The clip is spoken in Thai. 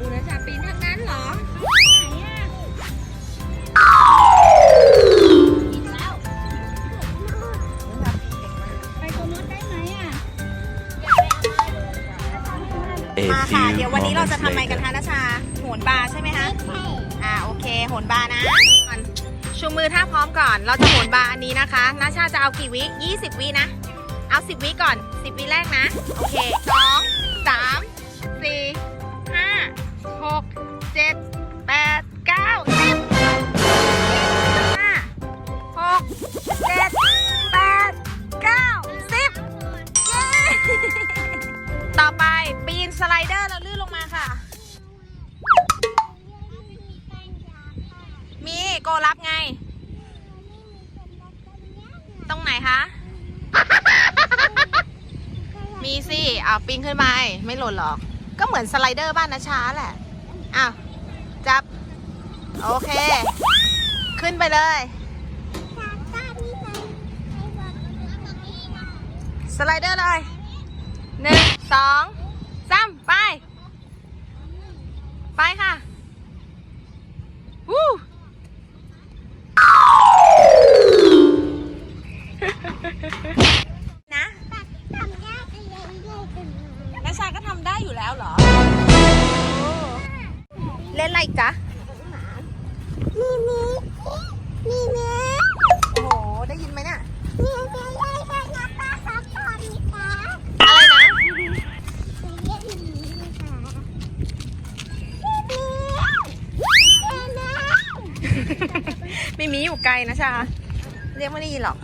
ปูนาชาปีนทั้งนั้นเหรอมาค่ะ เดี๋ยววันนี้เราจะทำอะไรกันคะนาชา โหนบาใช่ไหมคะใช่อ่าโอเค โหนบานะชูมือถ้าพร้อมก่อน เราจะโหนบาอันนี้นะคะนาชาจะเอากี่วิ 20 วินะ เอา 10 วิก่อน 10 วิแรกนะ โอเคสอง สไลเดอร์แล้วลื่นลงมาค่ะ มีโกรับไง ตรงไหนคะ มีสิเอาปีนขึ้นไปไม่หล่นหรอก ก็เหมือนสไลเดอร์บ้านนะช้าแหละอ้าวจับ โอเค ขึ้นไปเลย สไลเดอร์เลยหนึ่งสองสามไป ไปค่ะวู้นะนัชชาก็ทำได้อยู่แล้วเหรอ เล่นอะไรอีกจ๊ะ ไม่มีอยู่ไกลนะชา เรียกไม่ได้ยินหรอก